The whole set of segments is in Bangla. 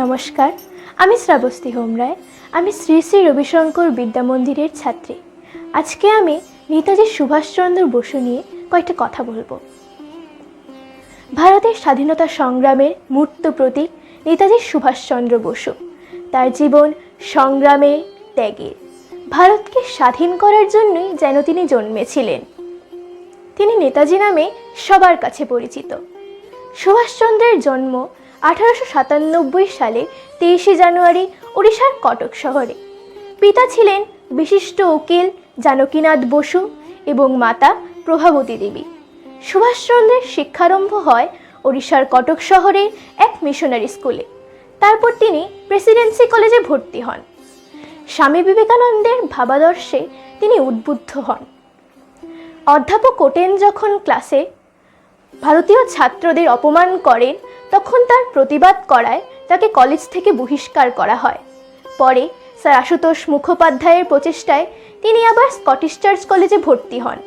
নমস্কার, আমি শ্রাবস্তী হোমরায়, আমি শ্রী শ্রী রবিশঙ্কর বিদ্যা মন্দিরের ছাত্রী। আজকে আমি নেতাজি সুভাষচন্দ্র বসু নিয়ে কয়েকটা কথা বলব। ভারতের স্বাধীনতা সংগ্রামের মূর্ত প্রতীক নেতাজি সুভাষচন্দ্র বসু। তার জীবন সংগ্রামে ত্যাগের। ভারতকে স্বাধীন করার জন্যই যেন তিনি জন্মেছিলেন। তিনি নেতাজি নামে সবার কাছে পরিচিত। সুভাষচন্দ্রের জন্ম আঠারোশো সাতানব্বই সালে তেইশে জানুয়ারি ওড়িশার কটক শহরে। পিতা ছিলেন বিশিষ্ট উকিল জানকীনাথ বসু এবং মাতা প্রভাবতী দেবী। সুভাষচন্দ্রের শিক্ষারম্ভ হয় ওড়িশার কটক শহরের এক মিশনারি স্কুলে। তারপর তিনি প্রেসিডেন্সি কলেজে ভর্তি হন। স্বামী বিবেকানন্দের ভাবাদর্শে তিনি উদ্বুদ্ধ হন। অধ্যাপক কোটেন যখন ক্লাসে ভারতীয় ছাত্রদের অপমান করেন তখন তার প্রতিবাদ করায় তাকে কলেজ থেকে বহিষ্কার করা হয়। পরে স্যার আশুতোষ মুখোপাধ্যায়ের প্রচেষ্টায় তিনি আবার স্কটিশ চার্চ কলেজে ভর্তি হন।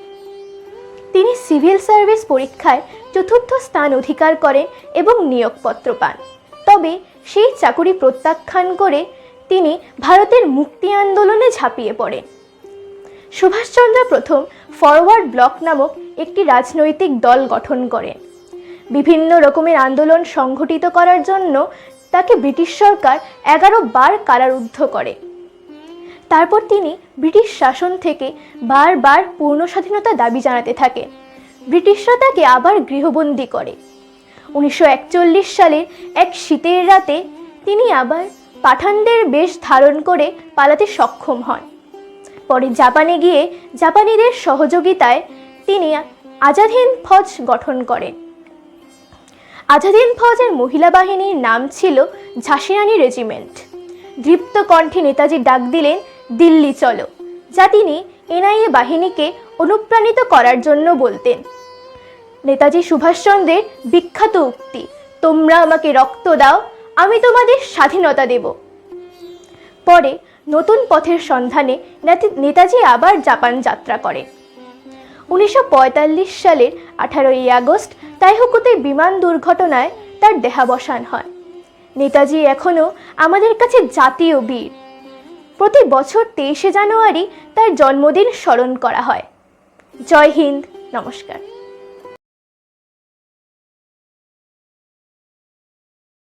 তিনি সিভিল সার্ভিস পরীক্ষায় চতুর্থ স্থান অধিকার করেন এবং নিয়োগপত্র পান। তবে সেই চাকুরি প্রত্যাখ্যান করে তিনি ভারতের মুক্তি আন্দোলনে ঝাঁপিয়ে পড়েন। সুভাষচন্দ্র প্রথম ফরওয়ার্ড ব্লক নামক একটি রাজনৈতিক দল গঠন করেন। বিভিন্ন রকমের আন্দোলন সংঘটিত করার জন্য তাকে ব্রিটিশ সরকার এগারো বার কারারুদ্ধ করে। তারপর তিনি ব্রিটিশ শাসন থেকে বারবার পূর্ণ স্বাধীনতা দাবি জানাতে থাকেন ব্রিটিশরা তাকে আবার গৃহবন্দী করে। উনিশশো একচল্লিশ সালের এক শীতের রাতে তিনি আবার পাঠানদের বেশ ধারণ করে পালাতে সক্ষম হন। পরে জাপানে গিয়ে জাপানিদের সহযোগিতায় তিনি আজাদ হিন্দ ফৌজ গঠন করেন। আজাদ হিন্দ ফৌজের মহিলা বাহিনীর নাম ছিল ঝাঁসি রানী রেজিমেন্ট। দৃপ্ত কণ্ঠে নেতাজি ডাক দিলেন, দিল্লি চলো। যা তিনি এনআইএ বাহিনীকে অনুপ্রাণিত করার জন্য বলতেন। নেতাজি সুভাষচন্দ্রের বিখ্যাত উক্তি, তোমরা আমাকে রক্ত দাও, আমি তোমাদের স্বাধীনতা দেব। পরে নতুন পথের সন্ধানে নেতাজি আবার জাপান যাত্রা করেন। উনিশশো পঁয়তাল্লিশ সালের আঠারোই আগস্ট তাইহুকুতে বিমান দুর্ঘটনায় তার দেহাবসান হয়। নেতাজি এখনও আমাদের কাছে জাতীয় বীর। প্রতি বছর তেইশে জানুয়ারি তার জন্মদিন স্মরণ করা হয়। জয় হিন্দ, নমস্কার।